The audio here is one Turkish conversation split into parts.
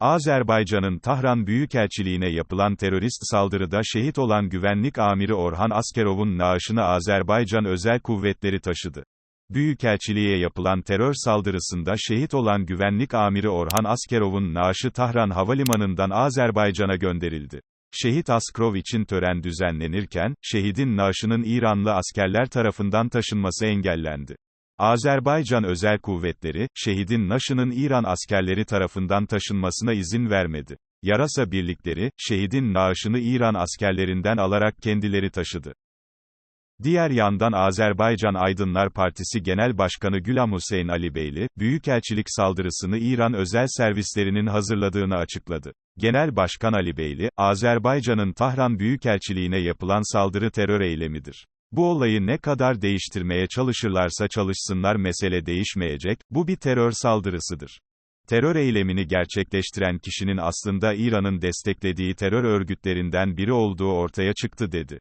Azerbaycan'ın Tahran Büyükelçiliğine yapılan terörist saldırıda şehit olan güvenlik amiri Orhan Askerov'un naaşını Azerbaycan Özel Kuvvetleri taşıdı. Büyükelçiliğe yapılan terör saldırısında şehit olan güvenlik amiri Orhan Askerov'un naaşı Tahran Havalimanı'ndan Azerbaycan'a gönderildi. Şehit Askerov için tören düzenlenirken, şehidin naaşının İranlı askerler tarafından taşınması engellendi. Azerbaycan Özel Kuvvetleri, şehidin naşının İran askerleri tarafından taşınmasına izin vermedi. Yarasa birlikleri, şehidin naaşını İran askerlerinden alarak kendileri taşıdı. Diğer yandan Azerbaycan Aydınlar Partisi Genel Başkanı Gülam Hüseyin Alibeyli, Büyükelçilik saldırısını İran özel servislerinin hazırladığını açıkladı. Genel Başkan Alibeyli, Azerbaycan'ın Tahran Büyükelçiliğine yapılan saldırı terör eylemidir. Bu olayı ne kadar değiştirmeye çalışırlarsa çalışsınlar mesele değişmeyecek, bu bir terör saldırısıdır. Terör eylemini gerçekleştiren kişinin aslında İran'ın desteklediği terör örgütlerinden biri olduğu ortaya çıktı dedi.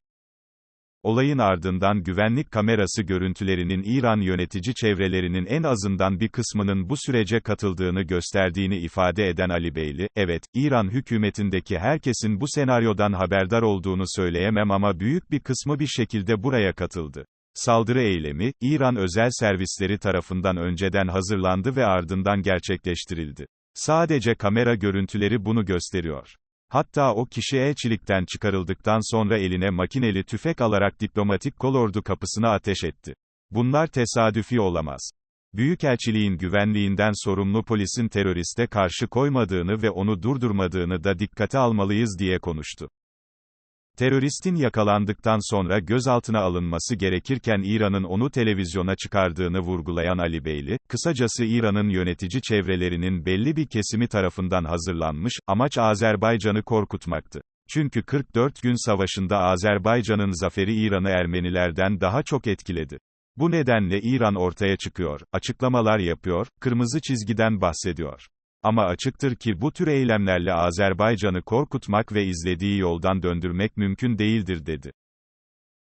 Olayın ardından güvenlik kamerası görüntülerinin İran yönetici çevrelerinin en azından bir kısmının bu sürece katıldığını gösterdiğini ifade eden Ali Beyli, evet, İran hükümetindeki herkesin bu senaryodan haberdar olduğunu söyleyemem ama büyük bir kısmı bir şekilde buraya katıldı. Saldırı eylemi, İran özel servisleri tarafından önceden hazırlandı ve ardından gerçekleştirildi. Sadece kamera görüntüleri bunu gösteriyor. Hatta o kişi elçilikten çıkarıldıktan sonra eline makineli tüfek alarak diplomatik kolordu kapısına ateş etti. Bunlar tesadüfi olamaz. Büyükelçiliğin güvenliğinden sorumlu polisin teröriste karşı koymadığını ve onu durdurmadığını da dikkate almalıyız diye konuştu. Teröristin yakalandıktan sonra gözaltına alınması gerekirken İran'ın onu televizyona çıkardığını vurgulayan Ali Beyli, kısacası İran'ın yönetici çevrelerinin belli bir kesimi tarafından hazırlanmış, amaç Azerbaycan'ı korkutmaktı. Çünkü 44 gün savaşında Azerbaycan'ın zaferi İran'ı Ermenilerden daha çok etkiledi. Bu nedenle İran ortaya çıkıyor, açıklamalar yapıyor, kırmızı çizgiden bahsediyor. Ama açıktır ki bu tür eylemlerle Azerbaycan'ı korkutmak ve izlediği yoldan döndürmek mümkün değildir dedi.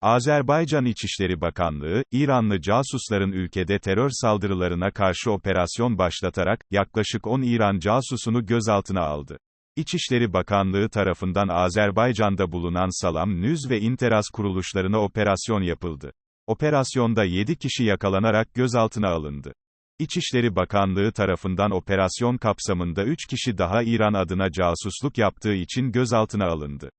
Azerbaycan İçişleri Bakanlığı, İranlı casusların ülkede terör saldırılarına karşı operasyon başlatarak, yaklaşık 10 İran casusunu gözaltına aldı. İçişleri Bakanlığı tarafından Azerbaycan'da bulunan Salam Nüz ve İnteras kuruluşlarına operasyon yapıldı. Operasyonda 7 kişi yakalanarak gözaltına alındı. İçişleri Bakanlığı tarafından operasyon kapsamında 3 kişi daha İran adına casusluk yaptığı için gözaltına alındı.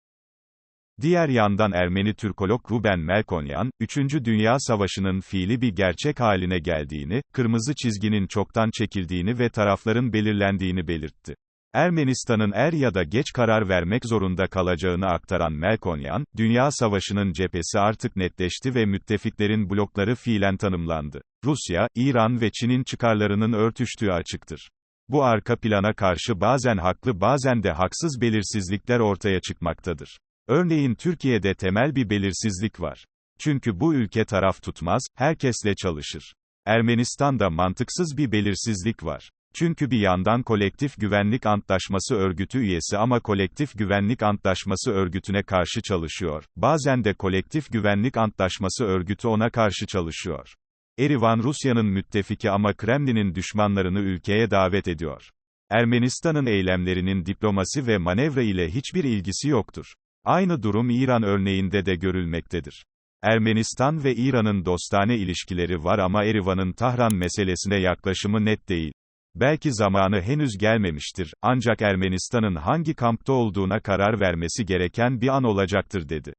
Diğer yandan Ermeni Türkolog Ruben Melkonyan, 3. Dünya Savaşı'nın fiili bir gerçek haline geldiğini, kırmızı çizginin çoktan çekildiğini ve tarafların belirlendiğini belirtti. Ermenistan'ın er ya da geç karar vermek zorunda kalacağını aktaran Melkonyan, Dünya Savaşı'nın cephesi artık netleşti ve müttefiklerin blokları fiilen tanımlandı. Rusya, İran ve Çin'in çıkarlarının örtüştüğü açıktır. Bu arka plana karşı bazen haklı bazen de haksız belirsizlikler ortaya çıkmaktadır. Örneğin Türkiye'de temel bir belirsizlik var. Çünkü bu ülke taraf tutmaz, herkesle çalışır. Ermenistan'da mantıksız bir belirsizlik var. Çünkü bir yandan Kolektif Güvenlik Antlaşması örgütü üyesi ama Kolektif Güvenlik Antlaşması örgütüne karşı çalışıyor. Bazen de Kolektif Güvenlik Antlaşması örgütü ona karşı çalışıyor. Erivan Rusya'nın müttefiki ama Kremlin'in düşmanlarını ülkeye davet ediyor. Ermenistan'ın eylemlerinin diplomasi ve manevra ile hiçbir ilgisi yoktur. Aynı durum İran örneğinde de görülmektedir. Ermenistan ve İran'ın dostane ilişkileri var ama Erivan'ın Tahran meselesine yaklaşımı net değil. Belki zamanı henüz gelmemiştir, ancak Ermenistan'ın hangi kampta olduğuna karar vermesi gereken bir an olacaktır dedi.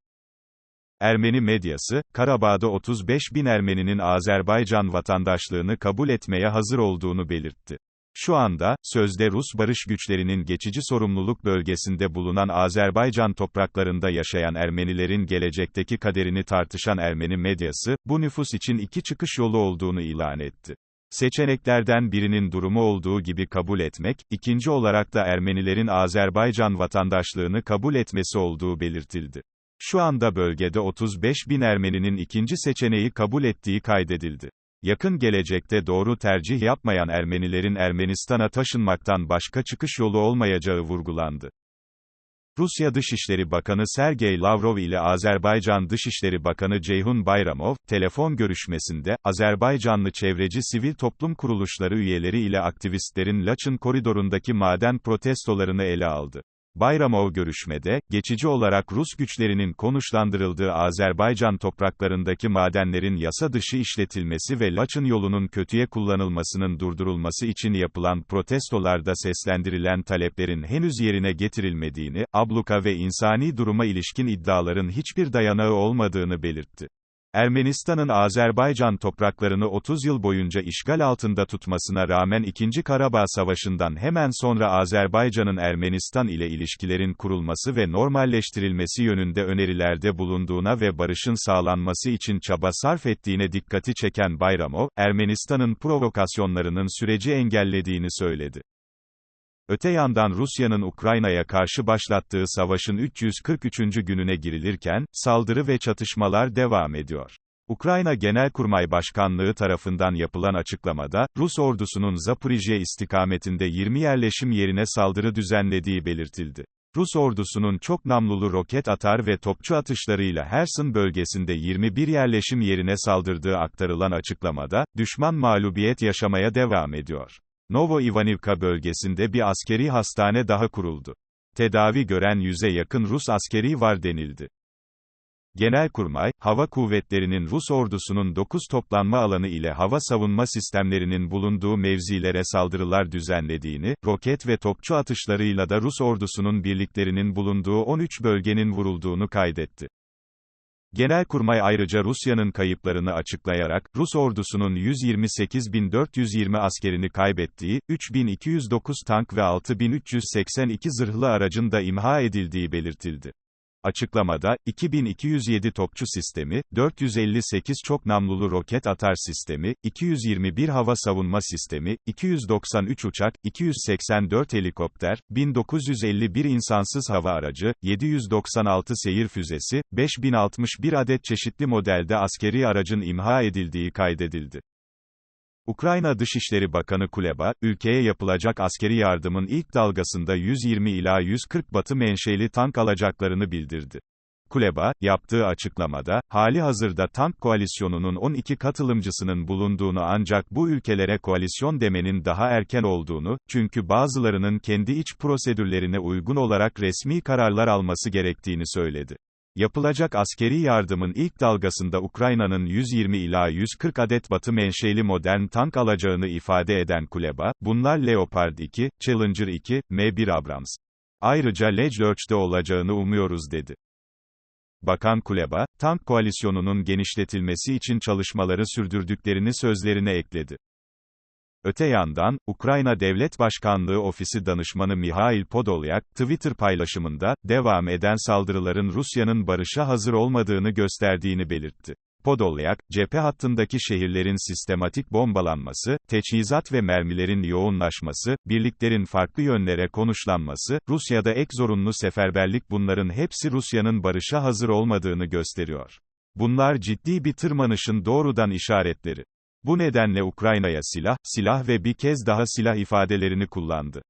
Ermeni medyası, Karabağ'da 35 bin Ermeninin Azerbaycan vatandaşlığını kabul etmeye hazır olduğunu belirtti. Şu anda, sözde Rus barış güçlerinin geçici sorumluluk bölgesinde bulunan Azerbaycan topraklarında yaşayan Ermenilerin gelecekteki kaderini tartışan Ermeni medyası, bu nüfus için iki çıkış yolu olduğunu ilan etti. Seçeneklerden birinin durumu olduğu gibi kabul etmek, ikinci olarak da Ermenilerin Azerbaycan vatandaşlığını kabul etmesi olduğu belirtildi. Şu anda bölgede 35 bin Ermeninin ikinci seçeneği kabul ettiği kaydedildi. Yakın gelecekte doğru tercih yapmayan Ermenilerin Ermenistan'a taşınmaktan başka çıkış yolu olmayacağı vurgulandı. Rusya Dışişleri Bakanı Sergey Lavrov ile Azerbaycan Dışişleri Bakanı Ceyhun Bayramov, telefon görüşmesinde, Azerbaycanlı çevreci sivil toplum kuruluşları üyeleri ile aktivistlerin Laçın koridorundaki maden protestolarını ele aldı. Bayramov görüşmede, geçici olarak Rus güçlerinin konuşlandırıldığı Azerbaycan topraklarındaki madenlerin yasa dışı işletilmesi ve Laçın yolunun kötüye kullanılmasının durdurulması için yapılan protestolarda seslendirilen taleplerin henüz yerine getirilmediğini, abluka ve insani duruma ilişkin iddiaların hiçbir dayanağı olmadığını belirtti. Ermenistan'ın Azerbaycan topraklarını 30 yıl boyunca işgal altında tutmasına rağmen 2. Karabağ Savaşı'ndan hemen sonra Azerbaycan'ın Ermenistan ile ilişkilerin kurulması ve normalleştirilmesi yönünde önerilerde bulunduğuna ve barışın sağlanması için çaba sarf ettiğine dikkati çeken Bayramov, Ermenistan'ın provokasyonlarının süreci engellediğini söyledi. Öte yandan Rusya'nın Ukrayna'ya karşı başlattığı savaşın 343. gününe girilirken, saldırı ve çatışmalar devam ediyor. Ukrayna Genelkurmay Başkanlığı tarafından yapılan açıklamada, Rus ordusunun Zaporijye istikametinde 20 yerleşim yerine saldırı düzenlediği belirtildi. Rus ordusunun çok namlulu roket atar ve topçu atışlarıyla Herson bölgesinde 21 yerleşim yerine saldırdığı aktarılan açıklamada, düşman mağlubiyet yaşamaya devam ediyor. Novo Ivanivka bölgesinde bir askeri hastane daha kuruldu. Tedavi gören yüze yakın Rus askeri var denildi. Genelkurmay, Hava Kuvvetleri'nin Rus ordusunun 9 toplanma alanı ile hava savunma sistemlerinin bulunduğu mevzilere saldırılar düzenlediğini, roket ve topçu atışlarıyla da Rus ordusunun birliklerinin bulunduğu 13 bölgenin vurulduğunu kaydetti. Genelkurmay ayrıca Rusya'nın kayıplarını açıklayarak, Rus ordusunun 128.420 askerini kaybettiği, 3.209 tank ve 6.382 zırhlı aracın da imha edildiği belirtildi. Açıklamada, 2207 topçu sistemi, 458 çok namlulu roket atar sistemi, 221 hava savunma sistemi, 293 uçak, 284 helikopter, 1951 insansız hava aracı, 796 seyir füzesi, 5061 adet çeşitli modelde askeri aracın imha edildiği kaydedildi. Ukrayna Dışişleri Bakanı Kuleba, ülkeye yapılacak askeri yardımın ilk dalgasında 120 ila 140 batı menşeli tank alacaklarını bildirdi. Kuleba, yaptığı açıklamada, hali hazırda tank koalisyonunun 12 katılımcısının bulunduğunu ancak bu ülkelere koalisyon demenin daha erken olduğunu, çünkü bazılarının kendi iç prosedürlerine uygun olarak resmi kararlar alması gerektiğini söyledi. Yapılacak askeri yardımın ilk dalgasında Ukrayna'nın 120 ila 140 adet batı menşeli modern tank alacağını ifade eden Kuleba, bunlar Leopard 2, Challenger 2, M1 Abrams. Ayrıca Leclerc'de olacağını umuyoruz dedi. Bakan Kuleba, tank koalisyonunun genişletilmesi için çalışmaları sürdürdüklerini sözlerine ekledi. Öte yandan, Ukrayna Devlet Başkanlığı Ofisi Danışmanı Mihail Podolyak, Twitter paylaşımında, devam eden saldırıların Rusya'nın barışa hazır olmadığını gösterdiğini belirtti. Podolyak, cephe hattındaki şehirlerin sistematik bombalanması, teçhizat ve mermilerin yoğunlaşması, birliklerin farklı yönlere konuşlanması, Rusya'da ek zorunlu seferberlik bunların hepsi Rusya'nın barışa hazır olmadığını gösteriyor. Bunlar ciddi bir tırmanışın doğrudan işaretleri. Bu nedenle Ukrayna'ya silah, silah ve bir kez daha silah ifadelerini kullandı.